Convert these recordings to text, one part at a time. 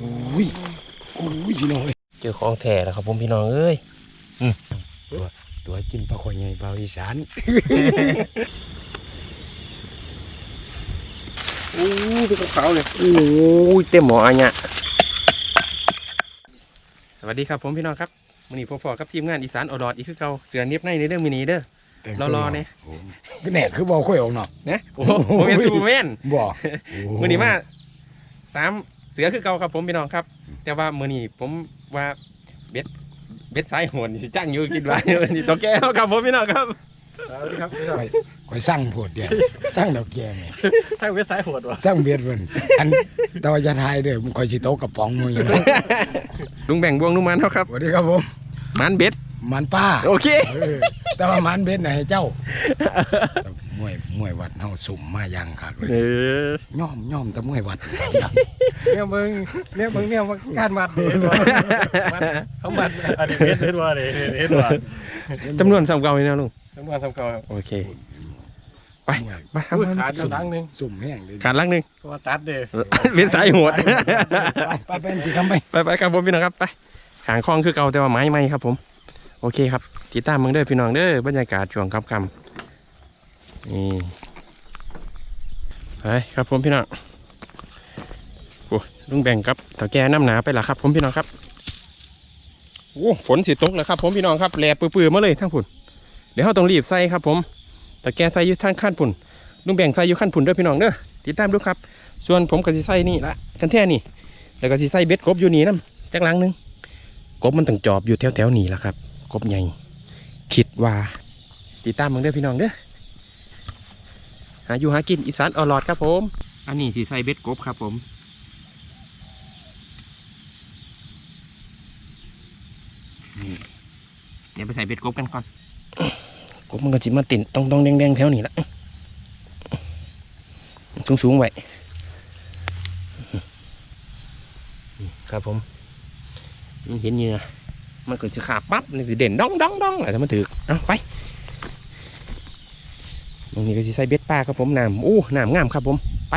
อุ้ยอุ้ยพี่น้องเอ้ยเจอของแท้แล้วครับผมพี่น้องเอ้ยตัวตัวกินปลาข่อยใหญ่ปลาอีสานอู้ดูขาวเลยโอ้ยเต็มหมออันเนี่ยสวัสดีครับผมพี่น้องครับวันนี้พ่อๆกับทีมงานอีสานอดอดอีกคือเก่าเสือเนียบในในเรื่องมินิเด้อแต่งรตัวอๆเนี่ยโอ้ก็แหน่คือบอกค่อยออกเนาะนะโอ้โหผมเป็นซูเปอร์แมนบอกมือนี้มาสาม เสือคือเก่าครับผมพี่น้องครับ แต่ว่ามือนี้ผมว่าเบ็ดเบ็ดสายโหนสิจ้างอยู่กินไว้นี่ตัวแก้วครับผมพี่น้องครับสวัสดีครับพี่น้องค่อยสร้างโพดเดียวสร้างดอกแก้แม่สร้างเว็บไซต์โหดวะสร้างเบียดเพิ่นอันแต่ว่าจะทายเด้อมันค่อยสิโตกกระป๋องมืออยู่นะลุงแบ่งบวงลุงมันเท่าครับสวัสดีครับผม มันเบ็ดมันป้าโอเคเออแต่ว่ามันเบ็ดไหนให้เจ้า มวยมวยวัดเฮาสุ่มมาอย่างคักเลยเออ ย่อมย่อมแต่มวยวัดเนี่ยมึงเนี่ยมึงเนี่ยมึงการมัดเห็นวะเขามัดอันนี้เห็นเห็นวะเลยเห็นวะจำนวนสามเก่าเลยนะลุงทำงานทำเก่าครับโอเค ไปไปครับอุ้ยขาดกำลังหนึงสุ่มแห้งเลยขาดลังหนึ่งเพราะว่าตัดเด้เบ็ดสายโหดไปไปเป็นสิคำไปไปไปครับผมพี่น้องครับไปหางคลองคือเก่าแต่ว่าไม้ไม่ครับผม โอเคครับติดตามมึงเด้อพี่น้องเด้อบรรยากาศช่วงค่ำๆ นี่ไปครับผมพี่น้องโอ้ลุงแบ่งครับต่อแกน้ำหนาไปละครับ ผมพี่น้องครับโอ้ฝนสิตกแล้วครับ ผมพี่น้องครับแหลบปื้อๆมาเลยทั้งผุนเดี๋ยวเราต้องรีบใส่ครับ ผมต่แกใส่อยู่ทางขั้นผุนลุงแบ่งใส่อยู่ขั้นผุนเด้อพี่น้องเด้อติดตามดูครับ ส่วนผมก็สิใส่นี่ละกันแท่นี่ แล้วก็สิใส่เบ็ดกบอยู่นี่น้ำจักหลังหนึงกบมันต้องจอบอยู่แถวแถวๆนี่ละครับ กบใหญ่คิดว่าติดตามมึงเด้อพี่น้องเด้อ หาอยู่หากินอีสานอลอดครับผม อันนี้สิใส่เบ็ดกบครับผมนี่เดี๋ยวไปใส่เบ็ดกบกันก่อนกบมันก็จิมาติ่นต้องต้องแดงๆแถวนี้ละสูงสูงๆไว้ครับผมมันเห็นเหยื่อมันก็จะขาบปั๊บนี่สิเด่นดองดองดองอะไรถ้ามันถือเอาไป ตรงนี้ก็จะใส่เบ็ดปลาครับผมน้ำอู้น้ำงามครับผมไป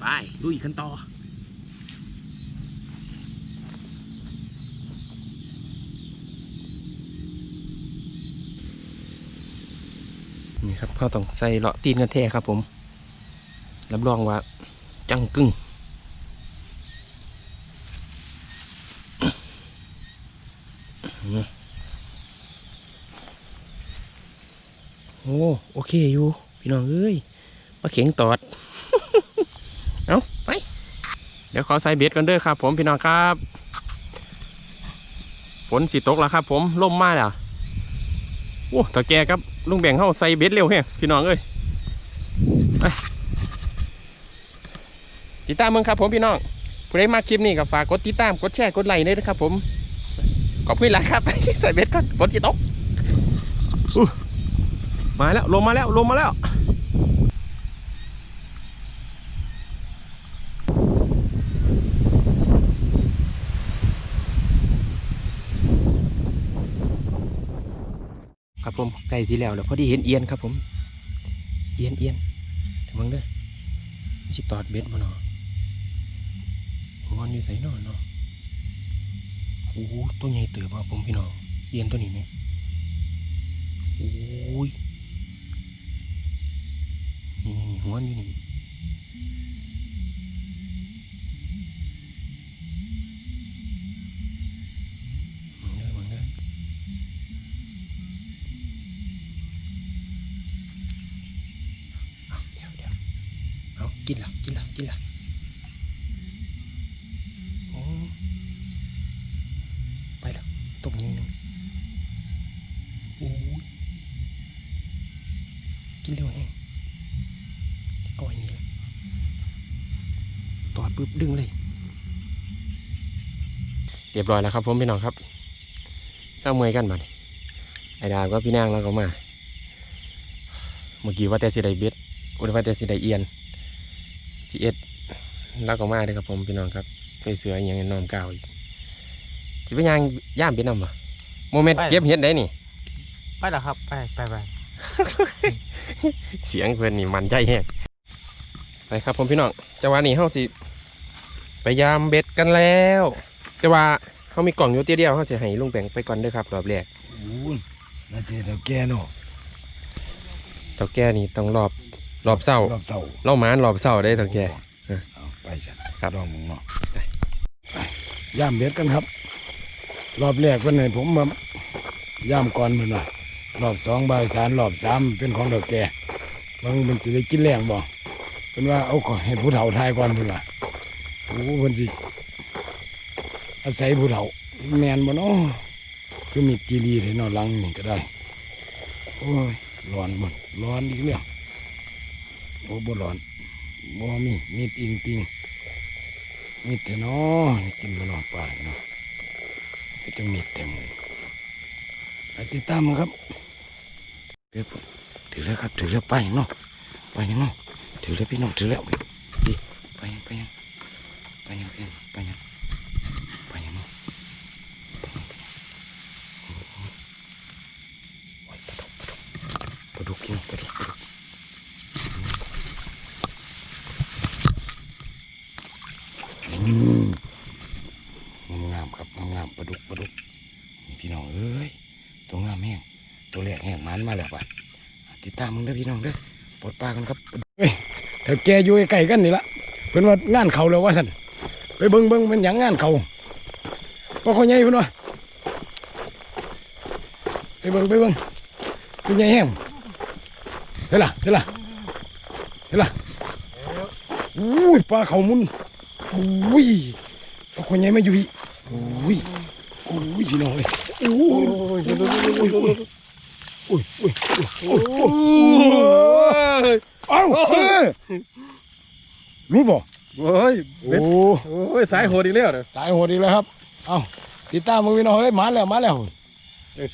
ไปลุยกันต่อนี่ครับเราต้องใส่เลาะตีนกันแท้ครับผม รับรองว่า จังกึ่งโอ้โอเคอยู่ พี่น้องเอ้ยมาเข็งตอด เอาไป เดี๋ยวขอใส่เบ็ดกันเด้อครับ ผมพี่น้องครับฝนสิตกแล้วครับ ผมล่มมาแล้วโอ้ตาแกครับลุงแบ่งเข้าใส่เบ็ดเร็วแฮงพี่น้องเอ้ยไป ติดตามมึงครับผมพี่น้องผู้ใดมาคลิปนี้ก็ฝากกดติดตามกดแชร์กดไลค์ด้วยนะครับผมขอบคุณหลายครับใส่เบ็ดก่อนฝนจะตกอู้มาแล้วลมมาแล้วลมมาแล้วครับผมใกล้สิแล้วแล้วพอดีเห็นเอียนครับผม เอียนเอียนเดี๋ยวมึงเด้อสิตอดเบ็ดมาเนาะง อนอยู่ใส่นอนเนาะโอ้ตัวใหญ่เติบครับผมพี่น้องเอียนตัวนี้ไหมโอ้ยนี่นี่หัวอยู่นี่มึงเด้อมึงเด้อเอาเดี๋ยวเดี๋ยวเอากินละกินละกินละ กินเร็วแห้งเอาอันนี้ละตอดปุ๊บดึงเลย เรียบร้อยแล้วครับผมพี่น้องครับเศร้าเมื่อยกันบัดนี้ไอ้ดาวก็พี่นางแล้วก็มา เมื่อกี้ว่าแต่สิได้เบ็ดอุดว่าแต่สิได้เอียนจีเอ็ดแล้วก็มาเลยครับผมพี่น้องครับใส่เสืออหย่างน้อมกาวอีกไปย่างย่ามเบ็ดนำบ่โมเมนต์เก็บเห็ดได้นี่ ไปแล้วครับ ไปไปไป เสียงเพื่อนนี่มันใจแฮงไปครับผมพี่น้องจังหวะนี้เฮาสิไปยามเบ็ดกันแล้ว แต่ว่าเขามีกล่องอยู่เตียเดียวเขาจะให้ลุงแบ่งไปก่อนเด้อครับรอบแรกโอ้ยน่าจะเท่าแก่เนาะเต่าแก่นี่ต้องรอบรอบเศร้ารอบเสาเล่ามานรอบเศร้าได้เต่าแก่เอาไปจ้ะครับลองมึงเนาะไปย่ามเบ็ดกันครับ รอบแรกเพิ่นให้ผมมาย่ามก่อนเพิ่นว่า รอบสองบ่ายสามรอบสามเป็นของดอกแก่บางมันจะได้กินแรงบ่เพิ่นว่าเอาขอให้ผู้เฒ่าทายก่อนเพิ่นว่าโอ้เพิ่นสิอาศัยผู้เฒ่าแมนบ่เนาะคือมีกีรีให้เนอนหลังนี่ก็ได้ โอ้ยร้อนบ่ร้อนอีกแล้วโอ้บ่ร้อนบ่มีมีดอิงติงมีดเถอะเนาะกินบ่นอนปลาเนาะก็จังมีดแต่มูไป ติดตามมาครับเก็บถือแล้วครับถือแล้วไปเนาะไปยังเนาะถือแล้วพี่น้องถือแล้วดีไปยังไปยังไปยังไปไปยังไปยังเนาะโอ้ยปลาดุกปลาดุกปลาดุกกินปลาดุกปลาดุกงามครับงามปลาดุกปลาดุกพี่น้องเอ้ย ตัวงามแห้งตัวแรกแห้งมันมาแล้วป่ะติดตามมึงเด้พี่น้องเด้อปลดปลากันครับเฮ้ยแถวแกอยู่ใกล้ๆกันนี่ละเพิ่นว่างานเขาแล้วว่าสันไปเบิ่งเบิ่งเป็นหยังงานเขาปลาเขาใหญ่เพิ่นว่าไปเบิ่งไปเบิ่งตัวใหญ่แห้งเสร็จละเสร็จละเสร็จละอุ้ยปลาเขามุนอุ้ยปลาเขาใหญ่มาอยู่อุ้ยอุ้ยพี่น้องเอ้ย อุ้ยอุ้ยอุ้ยอุ้ยอุ้ยอุ้ยเอ้ารู้บ่โอ้ยโอ้โอ้ยสายโหดอีกแล้วเด้อสายโหดอีกแล้วครับ เอ้าติดตามมือวินเอาเฮ้ยมาแล้วมาแล้ว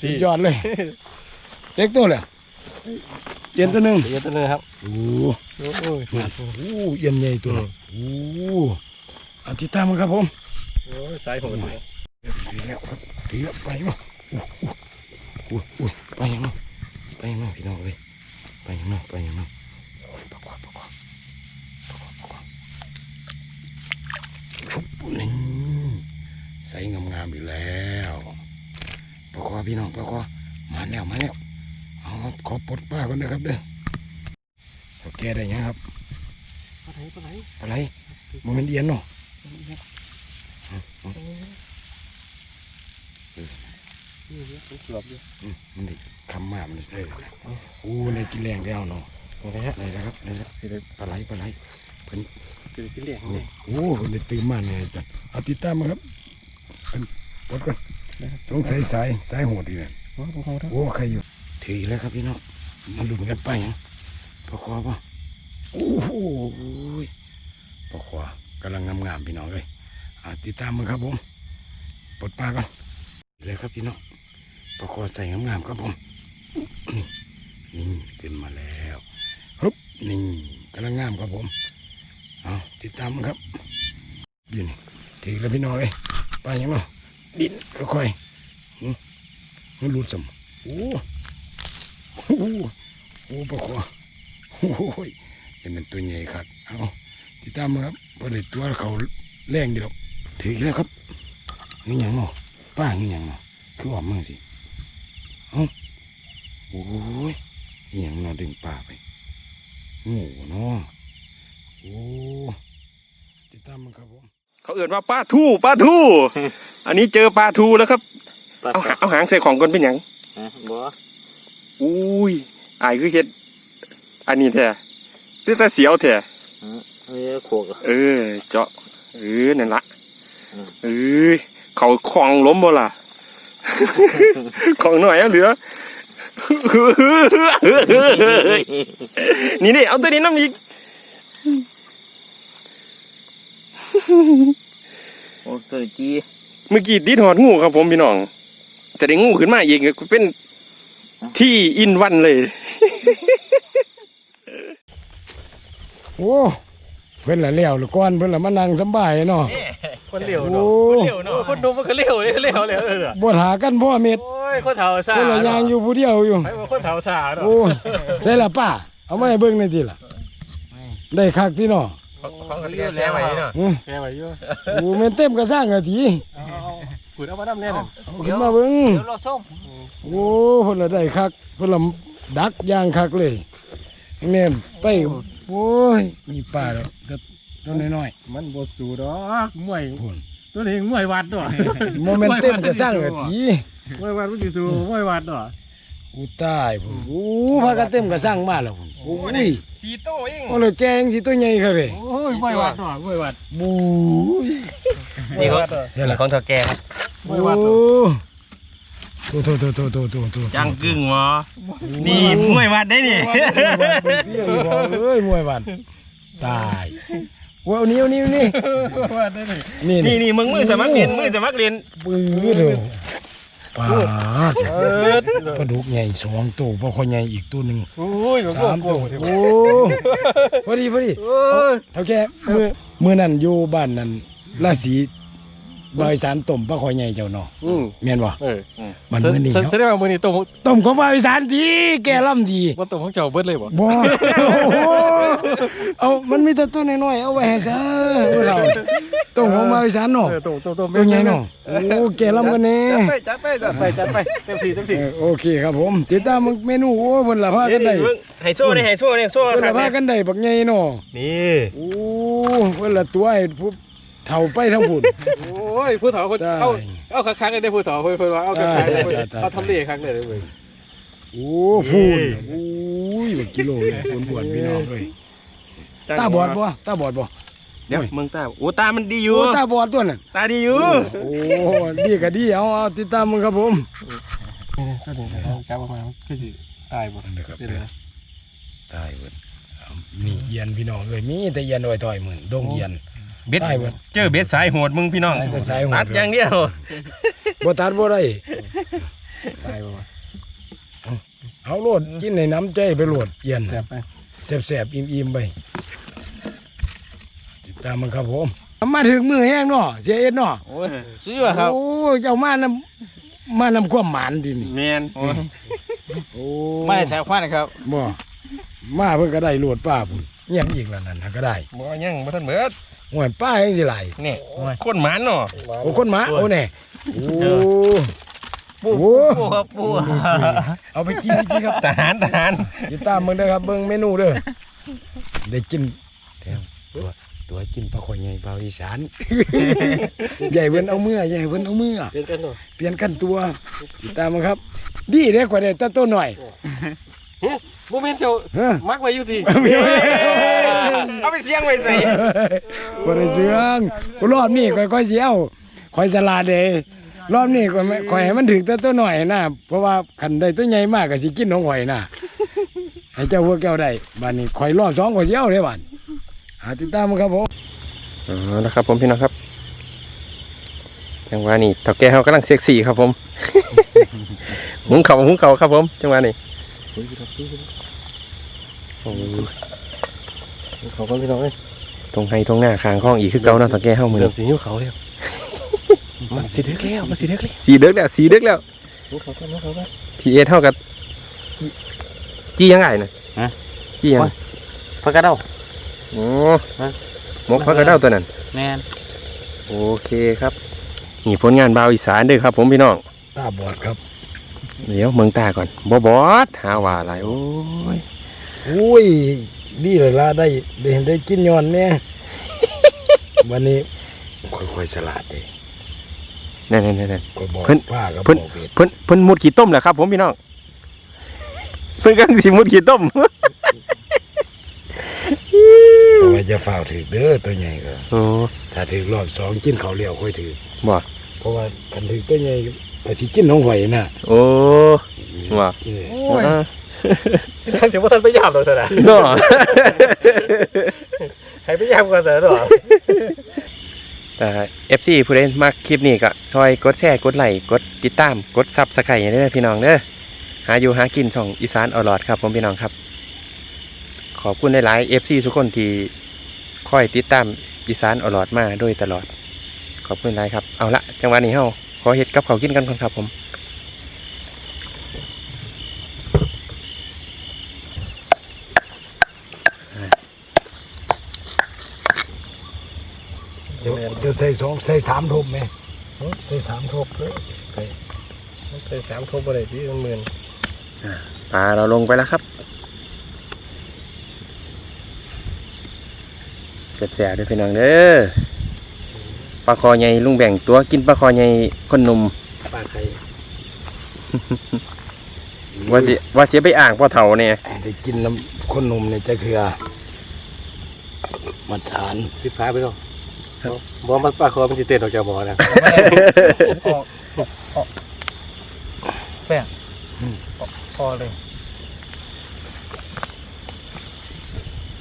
สุดยอดเลยเล็กตัวเลยเย็นตัวหนึ่งเย็นตัวหนึ่งครับโอ้โหเย็นใหญ่ตัวโอ้อันติดตามมันครับผมสายโหด ถือแล้วครับถือแล้วไปมั้งโอ้โหโอ้โหไปยังมั้งไปยังมั้งพี่น้องเอ้ยไปยังมั้งไปยังมั้งโอ้ยปะกวาดปะกวาดปะกวาดปะกวาดชุบนี่ใส่งามๆอยู่แล้วปะกวาดพี่น้องปะกวาดมาแล้วมาแล้วเอาขอปลดป้าก่อนนะครับเด้อโอเคได้ยังครับปลาไหนปลาไหนอะไรมันเป็นเอียนเนาะ นี่เนี่ยมันเกือบอยู่อืมมันดิคำมามันเออโอ้ในกินแรงแล้วเนาะนี่นะฮะได้แล้วครับได้แล้วสิได้ปลาไหลปลาไหลสิได้กินเลี้ยงโอ้นี่นได้ตื่นมาเนี่ยจัดเอาติดตามมาครับเป็นปดก่อนสงสัยสายสายโหดอีกแล้วโอ้โหใครอยู่ถือแล้วครับพี่น้องมาลุ้นกันไปยังปลาคอป่ะโอ้โหปลาคอกำลังงามๆพี่น้องเลยติดตามมาครับผมปลดปลาก่อน แล้วครับพี่น้องปลาคอใส่งามๆครับผมนี่นี่ขึ้นมาแล้วฮึบนี่กำลังงามครับผมเอาติดตามมาครับยืนถือแล้วพี่น้องเลยไปยังเนาะดินค่อยๆมันรูดสมโอ้โหโอ้ปะขวาโอ้ยเป็นตัวใหญ่ครับเอาติดตามมาครับพอได้ตัวเขาแรงอยู่หรอกถือแล้วครับนี่ยังเนาะ ป้านี่หยังเนาะคือออกมั่งสิเอาโอ้ยนี่หยังเนาะดึงป่าไปโง่เนาะโอ้ติดตามมาครับผมเขาเอื่นว่าปลาทูปลาทูอันนี้เจอปลาทูแล้วครับเอาหาเอาหางใส่ของก่อนเป็นหยังบ่อุ้ยอายคือเฮ็ด อันนี้แท้ตื้อแต่เสียวแท้นี่โขกเออ เจาะเออนั่นละอืมเออ เขาคลองล้มบ่ล่ะของหน่อยอะเหลือนี่นี่เอาตัวนี้น้ำอีกโอ้ตัวกี้เมื่อกี้ดิดหอดงูครับผมพี่น้อง แต่ได้งูขึ้นมาอีกก็เป็นที่อินวันเลย โอ้เพิ่นละเลี้ยวละก้อนเพิ่นละมานั่งสำบายเนาะคนเหลียวโอ้เนาะ คนดูมันก็เหลียวเลยเหลียวเลยเออบ่หากันพ่อเม็ดโอ้ยคนเฒ่าซ่าคนละอย่างอยู่ผู้เดียวอยู่ไอ้ว่าคนเฒ่าซ่าเนาะโอ้ใช่ละป้าเอามาให้เบิ่งหน่อยติล่ะได้คักที่เนาะของกันเรียกแล้วไว้เนาะอื้อแกไว้อยู่โอ้แม่นเต็มกระสร้างอะทีเอาเอาขุดเอามาน้ำเนี่ยน่ะเอาขึ้นมาเบิ่งเดี๋ยวเราส้มโอ้เพิ่นละได้คักเพิ่นละดักอย่างคักเลยแม่นไปโอ้ยมีป้าแล้วแต่ตัวน้อยมันบ่สู้ดอกมวยๆพุ่น ตัวนี้มวยวัดด้วยโมเมนเต็มกระสร้างอะทีมวยวัดมันสิสู้มวยวัดด้วยกูตายพุ่นโอ้พากันเต็มกระสร้างมาแล้วพุ่นโอ้ยสีโตเองโอ้เลยแกงสิตัวใหญ่เขาเลยโอ้ยมวยวัดด้วยมวยวัดบูยนี่เขาเดี๋ยวล่ะของเฒ่าแก่ครับมวยวัดโอ้โตโตโตโตโตโตโตจังกึ่งหมอนี่มวยวัดได้นี่มวยวัดเบี้ยอีกบ่เอ้ยมวยวัดตาย โอ้ยเอานิ้วนิ้วนี่วัดได้นี่ นี่นี่นี่นี่มึงมือสมัครเรียนมือสมัครเรียนปื้อเด้อปาดเอิดปลาดุกใหญ่สองตัวปลาคอใหญ่อีกตัวหนึ่งโอ้ยมันสามโกตัวงโอ้พอดีพอดีโอ้ยเท่าแก่มือมือนั่นอยู่บ้านนั่นราศีบอยสารต้มปลาคอใหญ่เจ้าเนาะอืมแม่นบ่เออมันมือนี่แสเนาะแสดงว่ามือนี้ตรงต้มของบอยสารดีแก่ล่ำดีว่าตรงของเจ้าเบิดเลยบ่บ่โอ้โห เอามันมีแต่ตัวน้อยๆเอาไว้ให้ซะเราต้มของบอยสารเนาะเออตรงตรงตรงตัวใหญ่เนาะโอ้แก่ล่ำกันแน่จัดไปจัดไปจัดไปจัดไปเต็มที่เต็มที่เออโอเคครับผม ติดตามมึงเมนูโอ้เพิ่นละพากันได้ไฮโซ่นี่ไฮโซ่นี่โซ่เพิ่นละพากันได้บักใหญ่เนาะนี่โอ้เพิ่นละตัวให้ผู้เฒ่าไปทั้งพุ่นโอ้ยผู้เฒ่าคนได้เอาเอาคักๆเลยได้ผู้เฒ่าเพิ่นเพิ่นว่าเอาคักๆได้เลยเพิ่นได้ได้เอาทำเลคักเลยเว้ยโอ้พูนโอ้ยบักกิโลเลยอ้วนๆพี่น้องเอ้ย ตาบอดบ่ตาบอดบ่เดี๋ยวมึงตาโอ้ตามันดีอยู่โอ้ตาบอดตัวนั้นตาดีอยู่โอ้ดีก็ดีเอาเอาติดตามมึงครับผมก็นี่นะครับจับออกมาคือสิตายบ่นะครับเป็นไรตายเบิดเอามีเอียนพี่น้องเอ้ยมีแต่เอียนอ้อยต่อยหมื่นดงเอียนเบ็ดได้เบิดเจอเบ็ดสายโหดมึงพี่น้องได้แต่สายโหดตัดอย่างเดียวบ่ตัดบ่ได้ตายบ่วะเอาโลดกินในน้ำใจไปโลดเอียนแซ่บไปแสบๆอิ่มๆไป ติดตามมันครับผม มาถึงมือแห้งเนาะเสียเอ็ดเนาะโอ้ยสุดยอดครับโอ้ยเจ้ามานำมานำความหมานดินี่แมนโอ้ไม่ได้ใส่ควันนะครับบ่มาเพิ่นก็ได้โลดป้าพุ่นเงียบอีกแล้วนั่นน่ะก็ได้บ่ยังบ่ทันเบิดห่วยป้ายังสิไหลนี่คนหมานเนาะโอ้คนหมาโอ้แน่โอ้โอ้ปูครับปูเอาไปกินไปกินครับทหารทหารติดตามมึงเด้อครับเบิ่งเมนูเด้อได้กินแถม ตัวตัวกินปลาข่อยใหญ่เบาอีสาน ใหญ่เพิ่นเอามือใหญ่เพิ่นเอามือเป็นกันเนาะเปลี่ยนกันตัวติดตามมาครับ ดีเด้กว่าได้แตะต้นหน่อยบ่แม่นเจ้าฮะมักไว้อยู่ที่เอาไปเสียงไว้ใส่บ่ได้เสืองรอบนี้ค่อยๆสิเอาค่อยสลาดเด้รอบนี้ก็ไม่ค่อยให้มันถึงแตะต้นหน่อยนะเพราะว่าคันได้ตัวใหญ่มากก็สิกินของข่อยนะให้เจ้าพวกแก้วได้บัดนี้ข่อยรอบสองข่อยสิเอาเด้บัด หาติดตามมาครับผมอ๋อนะครับผมพี่น้องครับจังหวะนี้เฒ่าแก่เฮากำลังเซ็กซี่ครับผม หุงเขาวหุงเขาวครับผมจังหวะนี้โอ้ยเขาก็พี่น้องเอ้ยตรงไห้ตรงหน้าคางข้องอีกคือเก่าเนาะเฒ่าแก่เฮามื้อเริ่นี้มสิหิวเขาแล้วมันสิเด็กแล้วมันสิเด็กแล้วสีเด็กแล้วสีเด็กแล้วหิวเขาก็หิวเขาก็ทีเอเท่ากับจี้ยังไงน่ะฮะจี้ยังพักกระเด้า โอ้ฮะ หมกพักกระเด้าตัวนั้น แม่นโอเคครับ นี่ผลงานบาวอีสานเด้อครับ ผมพี่น้อง ตาบอดครับเดี๋ยวเมืองตาก่อนบอบอดหาว่าอะไรโอ้ย อุ้ยดีเลยล่ะได้ได้เห็นได้กินย้อนเนี่ยวันนี้ค่อยๆสลัดเด้นั่นนั่นนั่น ก็บอกเพิ่นป้าก็บเพิ่น อกเวทเพิ่นเพิ่นมุดขี้ต้มแหละครับ ผมพี่น้อง เพิ่นกำลังสิมุดขี้ต้ม เอาไว้จะฝ้าวถือเด้อตัวใหญ่ก็โอ้ถ้าถือรอบสองกินข้าวเลี้ยวค่อยถือบ่เพราะว่าคันถือตัวใหญ่ก็สิกินของหอยน่ะโอ้ว่าเออโอ้ยอ่าทางเสียงว่าท่านไปยามเราซะนะเนาะให้ไปยามกันซะเนาะแต่ FC ผู้ใดมักคลิปนี้ก็ช่วยกดแชร์กดไลค์กดติดตามกดซับสไครต์ให้เด้อพี่น้องเด้อหาอยู่หากินช่องอีสานออลอดครับผมพี่น้องครับ ขอบคุณหลายๆ FC ทุกคนที่คอยติดตามอีสานออลอดมาโดยตลอดขขอบคุณหลายครับ เอาละจังหวะนี้เฮาขอเฮ็ดกับเขาวกินกันก่อนครับผมเดี๋ยวเดี๋ยวใส่สองใส่สามทบไหมใส่สามทบเลยใส่สามทบอะไรที่มันหมื่นปลาเราลงไปแล้วครับ แสบๆด้วยพี่น้องเด้อปลาคอใหญ่ลุงแบ่งตัวกินปลาคอใหญ่คนหนุ่มปลาไข่ว่าสิว่าสิไปอ่างพ่อเฒ่าเนี่ยได้กินน้ำคนหนุ่มเนี่ยจะเถื่อมาทานพิดฟ้าไปแล้วบอกมันปลาคอมันจะเต้นออกจากบ่อนะแป้งพอเลย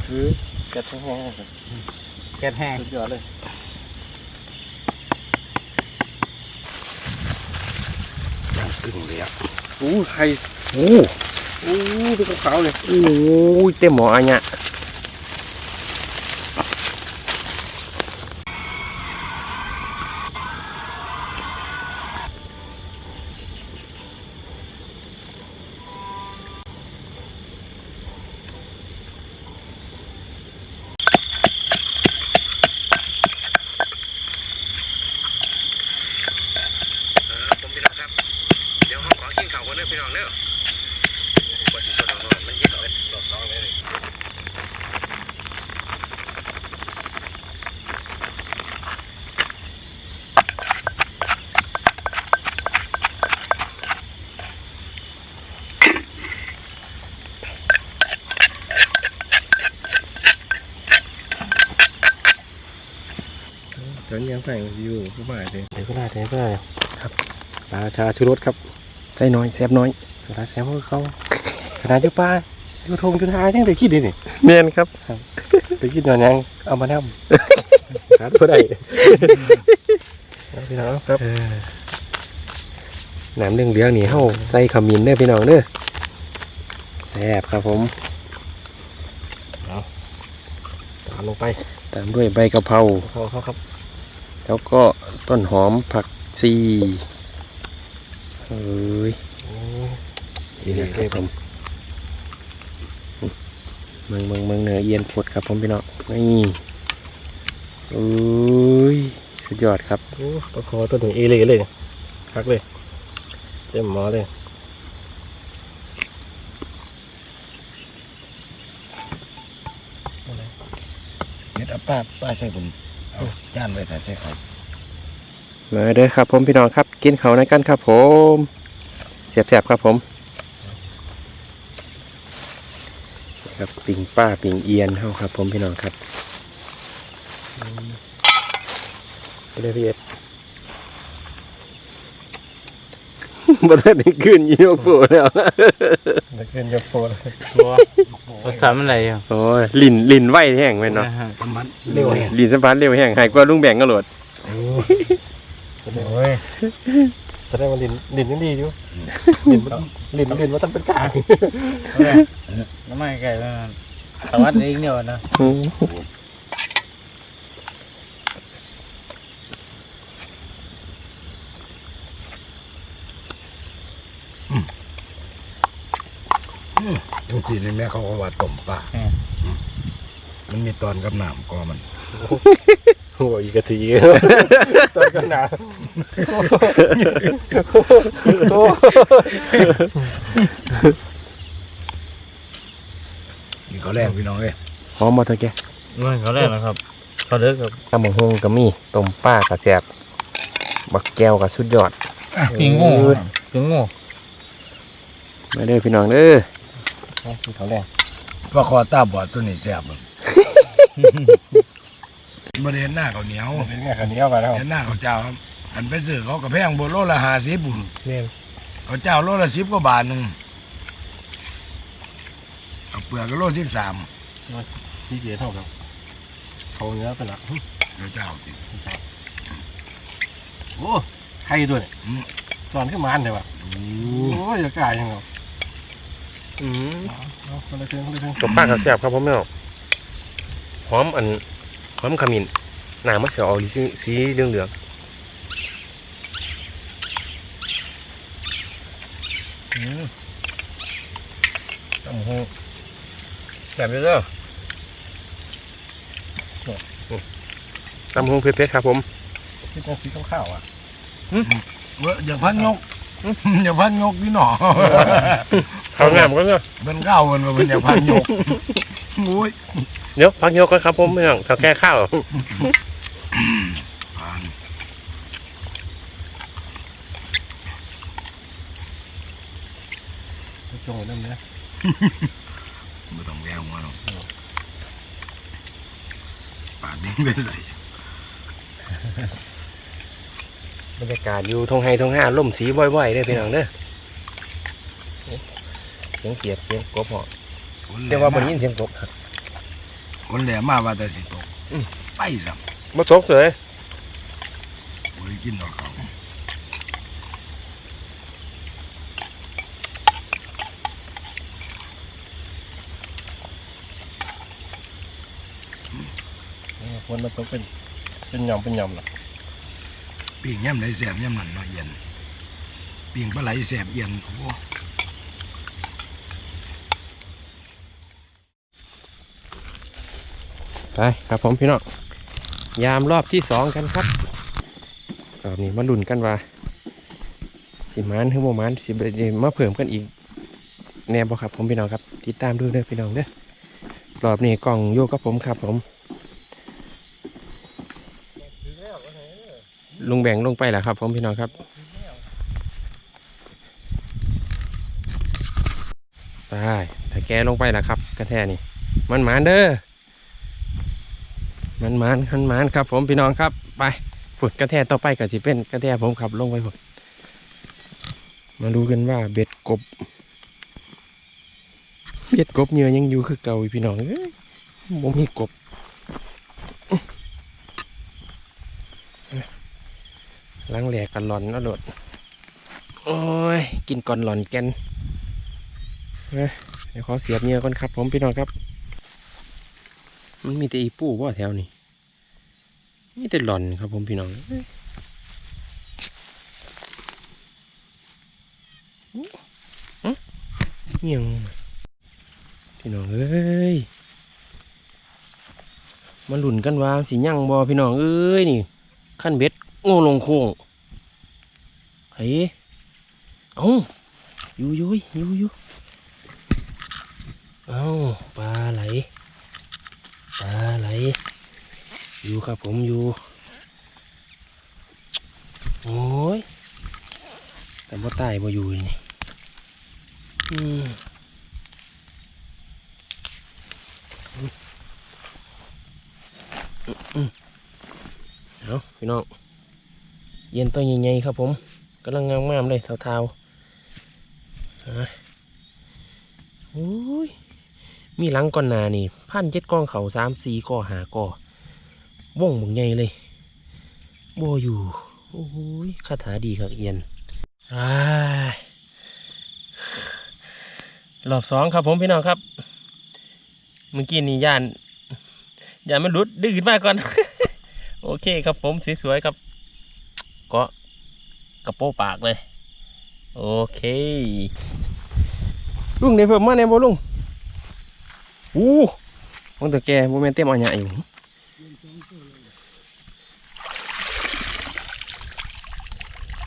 คือ แกะแห้งแกะแห้งสุดยอดเลยย่างกึ่งเลยอะอู้ไข่โอ้อู้ดูขาวๆเลยอู้ยเต็มหมออันเนี้ยผมพี่น้องครับ เดี๋ยวห้องขอกินข้าวกันเด้อพี่น้องเด้อ กดที่สุดของมันเย็นเลยหลบน้องเลย ตอนยังใส่อยู่ผู้บ่ายเลยเดี๋ยวก็ได้เดี๋ยวก็ได้ครับราชาชุรสครับใส่น้อยแซ่บน้อยร้าแซมก็เขาขนาดอยู่ป้าอยู่ทงอยู่ทายังได้คิดดินี่เมียนครับไปคิดนอนยังเอามาทำหาตัวได้เอาพี่น้องครับน้ำเรื่องเลี้ยงนี่เฮาใส่ขมิ้นเด้อพี่น้องเด้อแซ่บครับผมตามลงไป ตามด้วยใบกะเพราเขาเขาครับ แล้วก็ต้นหอมผักชีเอ้ยดีเลยครับผมเมืองเมืองเมืองเหนือเอียนผดครับผมพี่น้องนี่เอ้ยสุดยอดครับโอ้ประคอตัวหนึ่งเอเลยเลยพักเลยเต็มหมอเลยเม็ดอป้าป้าใส่ผม ย่านไว้แต่ใส่เขามาเด้อครับผมพี่น้องครับ กินเขาวในกันครับผมเสียบๆครับผมครับปิงป้าปิงเอียนเฮาครับ ผมพี่น้องครับไปเลยพี่เอ็ด บ่ได้ได้ขึ้นยีโนโฟแล้วแล้วเกินยกโฟนรสชาติมันอะไรอะโอ้ยลิ้นลิ้นไหวแห้งแม่นเนาะสมันเร็วแห้งลิ้นสัมผัสเร็วแห้งหายกว่าลุงแบ่งก็โหลดโอ้ยแสดงว่าดินดินยังดีอยู่ดินมันดินดินมันต้องเป็นกลางน้ำไม่ไก่มันสวัสดีอีกเดียวนะ ทุกทีนี่แม่เขาก็ว่าต้มปลามันมีตอนกับน้ำกอมันโอ้ยกะทิตอนกันหนาโอ้นี่เขาแรงพี่น้องเอ้ยหอมมาเถอะแกไม่เขาแรกนะครับเขาเลิกครับตำบักฮงก็มีต้มป้ากระแสบบักแก้วกับสุดยอด ปิงโง่ปิงโง่มาเด้อพี่น้องเด้อ เขาแรงปลาคอตาบอดตัวนี้แซ่บเลยบริเวณหน้าเขาเหนียวเป็นไงคันนี้เอาไปแล้วเห็นหน้าเขาเจ้าครับอันไปซื้อเขากับแพงบนโลละหาสิบบุญเนี่ยเขาเจ้าโลละสิบกว่าบาทหนึ่งเอาเปลือกก็โลสิบสามที่เกียเท่ากับเขาเนื้อเป็นหลักเขาเจ้าติโอ้ใครด้วยตอนขึ้นมาอันเลยวะโอ้ยจะกลายยังไง ตับป้ากับแซ่บครับพ่อแม่หอมอันหอมขมิ้นหนามันจะออสีสีเหลืองเหลือแซ่บเยอะตำหงเพชรเพครับผมที่เป็นสีข้าวๆอะเว้อย่าพันงกอย่าพันงกนี่หนอ ข้าวงามก็เนาะเป็นข้าวมันมาเป็นอย่าพันยกโอ้ยเดี๋ยวพักโยกกันครับผมพี่น้องถ้าแก้ข้าวผ่านจงไว้นั่นนะไม่ต้องแก้หัวหรอกปากดิ้งเป็นไรบรรยากาศอยู่ทงไฮทงห้าล่มสีบ่อยๆเด้อพี่น้องเด้อ เสียงเกียดเสียงกบเหาะแต่ว่ามันยินเสียงกบคนแหลมมาว่าแต่สิตกอืมไปสัมมาตกเลยโอ้ยกินดอกเขาควรมันต้องเป็นเป็นยำเป็นยำล่ะปีงย่ำไหนแสบย่ำนั่นเนาะเอียนปีงปลาไหลแสบเอียนโอ้ ไปครับผมพี่น้องยามรอบที่สองกันครับรอบนี้มาลุ้นกันว่า สิมานหรือโมมานสิบมาเพิ่มกันอีก แน่บ่ครับผมพี่น้องครับ ติดตามดูเด้อพี่น้องเด้อรอบนี้กล่องโยกกับผมครับผมลุงแบ่งลงไปแล้วครับ ผมพี่น้องครับไปถ้าแกลงไปแล้วครับกระแทนี่มันหมานเด้อ มันมานมันมานครับ ผมพี่น้องครับไปฝึกกระแทต่อไปก็สิเป็นกระแทผมขับลงไปฝึกมาดูกันว่าเบ็ดกบ เบ็ดกบเหยื่อยังอยู่คือเก่าพี่น้องเอ้ยบ่มีกบล้างแหลกกันหลอนนะโดดโอ้ยกินก่อนหลอนแกนเอ้ยเดี๋ยวขอเสียบเหงื่อก่อนครับ ผมพี่น้องครับ มันมีแต่อีปูว่าแถวนี้มีแต่หล่อนครับผมพี่น้องเอ้ยอ๊ะเงียงพี่น้องเอ้ยมาหลุนกันว่าสิยั่งบอพี่น้องเอ้ยนี่ขั้นเบ็ดโง่ลงโค้งเฮ้ยเอาอยู่ยู่อยู่ยู่เอาปลาไหล ปลาไหล อยู่ครับผมอยู่ โอ้ย แต่บ่ตายบ่อยู่นี่อืมอืมอืมเอาพี่น้อง เย็นตัวใหญ่ๆครับผมกำลังงามๆเลยเทาๆอะโอ้ย มีหลังก่อนหนานี่พันเจ็ดกองเขาสามสี่ก่อหาก่อว่องมึงใหญ่เลยโบอยู่ โอ้ยคาถาดีครับเอียนอ้ายรอบสองครับผมพี่น้องครับ เมื่อกี้นี่ย่านย่านมันหลุดดื้อขึ้นมาก่อน โอเคครับผมสวยๆครับกาะกระโปรงปากเลย โอเค ลุงได้เพิ่มมาแน่บ่ลุง อู้มันตัวแกโมเมนเต็มอันใหญ่อยู่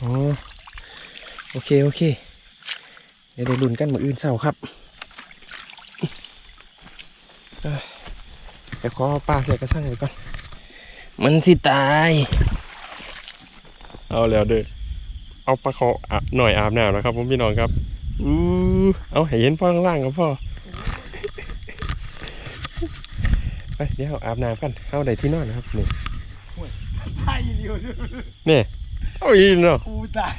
อ๋อโอเค โอเค เดี๋ยวได้ลุ้นกันมืออื่นเศร้าครับเดี๋ยวขอปลาใส่กระชังไว้ก่อน มันสิตาย เอาแล้วเด้อเอาปลาเขาหน่อยอาบน้ำนะครับผมพี่น้องครับ อู้เอาให้เห็นพ่อข้างล่างครับพ่อ ไปเดี๋ยวอาบน้ำกันเอาได้ที่นอนนะครับนี่ตายเดียวนี่เอาอีกเนาะกูตาย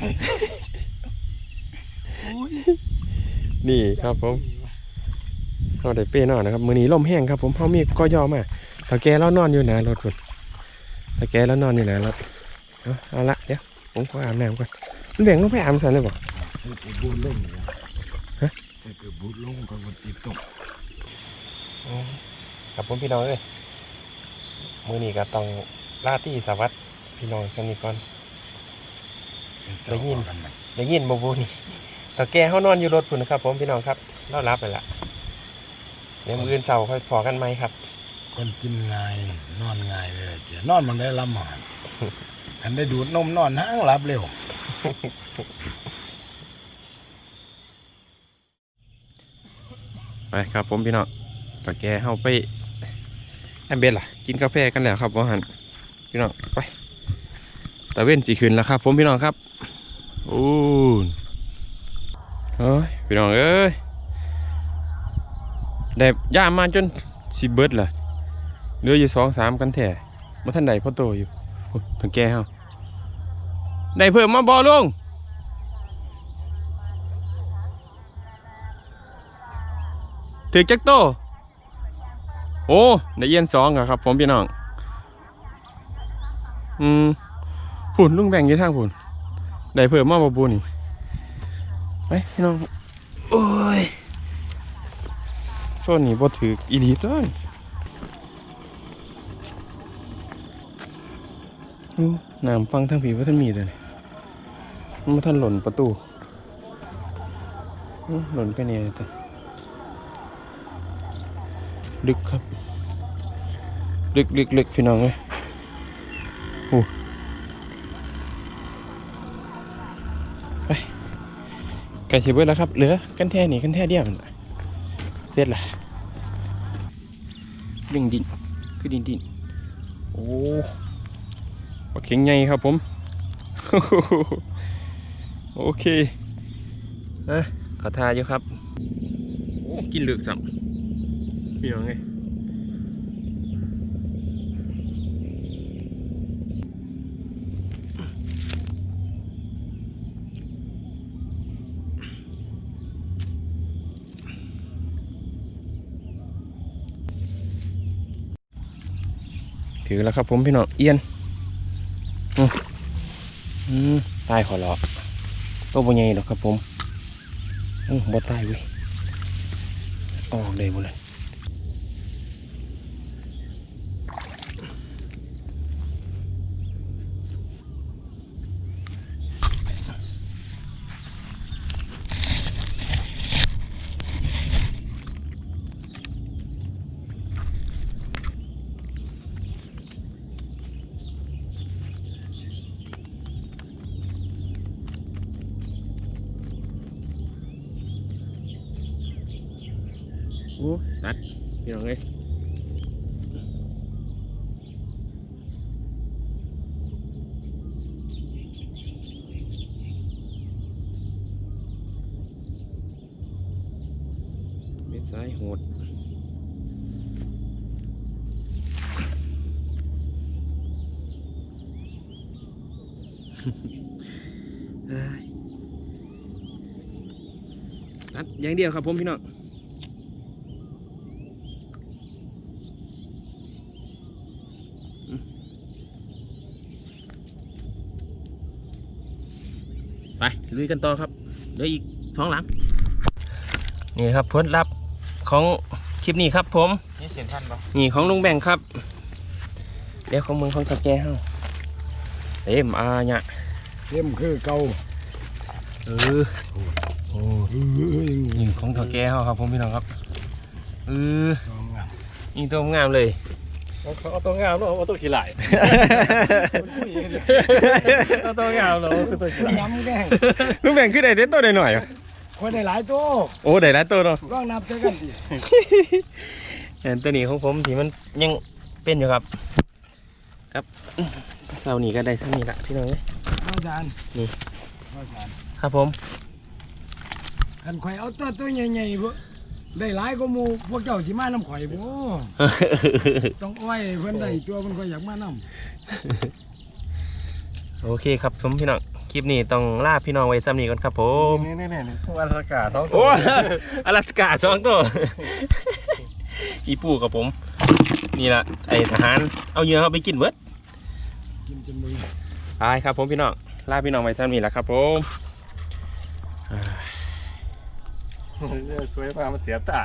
นี่ครับผมเอาได้เป้นอนนะครับมือนี้ลมแห้งครับผมเขามีก็ย่อมาถ้าแกแล้วนอนอยู่หนะรถคุณถ้าแกแล้วนอนอยู่หนะรถเอาเอาละเดี๋ยวผมขออาบน้ำก่อนมันแบ่งลงไปอาบสันเลยบ่กูบูดลงเนี่ยฮะกูบูดลงก็มันติดตกค รับผมพี่น้องเลยมือนี้ก็ต้องลาที่สวัสดิ์พี่น้องกันนี่ก่อนได้ยินได้ยินบ่บูนี่ตาแกเขานอนอยู่รถพุ่นนะครับ ผมพี่น้องครับเรารับไปละเดี๋ยวมืออื่นเสาร์ค่อยพอกันไหมครับ คนกินง่ายนอนง่ายเลยเจ้นอนมันได้ลำหอนอันได้ดูดนมนอนห้างหลับเร็วไปครับผมพี่น้องตาแกเข้าไป แอมเบล่ะ กินกาแฟกันแล้วครับว่าหันพี่น้องไปตะเว้นสีขึ้นแล้วครับ ผมพี่น้องครับโอ้เฮ้ยพี่น้องเอ้ยได้ย่ามมาจนสิเบิร์ดล่ะเหลืออยู่สองสามกันแท้มาท่านใดพ่อโตอยู่โอ้ยตาแกเฮาได้เพิ่มมาบ่ลุงถือจักโต โอ้ได้เย็นสองครับ ผมพี่น้อง อืมผุนลุงแบ่งยี่ทางผุนได้เพิ่มมาบบูนี่ไปพี่น้อง โอ้ยโซนนี้บ่ถืออีดีตัวนี่อู้น้ำฟังทางผีว่าท่านมีเลยมันท่านหล่นประตู หล่นไปเนี่ยแต่ ลึกครับ ลึกลึกลึกพี่น้องเลยโอ้ไปไก่เสียเบิดแล้วครับ เหลือกันแท่นี่กันแท่เดียวนั่นล่ะเสร็จละดิ่งดิ่งคือดิ่งดิ่งโอ้ปลาเข็งใหญ่ครับผม โอเคนะขอทาอยู่ครับโอ้กินเหลือกสัม พี่น้องไงถือแล้วครับผมพี่น้องเอียนอืมตายขอรอตัวบ่ใหญ่หรอกครับผมอืมบ่ตายเว้ยออกเลยหมดเลย พี่น้องเอ้ยเม็ดซ้ายโหดเอ้ยตัดอย่างเดียวครับผมพี่น้อง ลุยกันต่อครับเหลืออีกสองหลัง นี่ครับผลลัพธ์ของคลิปนี้ครับผม นี่เสียงท่านปะนี่ของลุงแบ่งครับ เดี๋ยวของมึงของตะแกเฮาเต็มอาเนี่ยเต็มคือเก่าเออโอ้เอ้ยนี่ของตะแกเฮาครับผมพี่น้องครับเออจอมงามนี่ตัวงามเลย เขาเอาตัวงามเนาะเอาตัวขี้ไหลเอาตัวงามเนาะเอาตัวขี้ไหลย้ำแกงลุงแบ่งขึ้นได้เต็มตัวได้หน่อยเหรอคนได้หลายตัวโอ้ได้แล้วตัวเนาะลองนับเจอกันดิเห็นตัวนี้ของผมที่มันยังเป็นอยู่ครับ ครับเรานี่ก็ได้เท่านี้ละพี่น้องเอ้ยเอาจานนี่เอาจานครับผมคันข่อยเอาตัวตัวใหญ่ๆพวก ได้หลายก็มูพวกเจ้าสิมาน้ำข่อยบ่ต้องอ้อยเพิ่นได้ตัวเพิ่นข่อยอยากมานํโอเคครับผมพี่น้องคลิปนี้ต้องลาพี่น้องไว้ซ้ำนี้ก่อนครับผมนี่นี่นี่ทุกวันอากาศท้องโอ้อลาสกาสองตัวอีปูกับผม นี่ละไอทหารเอาเหยื่อเขาไปกินเบิดกินจนมือ ไปครับผมพี่น้องลาพี่น้องไว้ซ้ำนี้แหละครับผม สวยมากมันเสียตา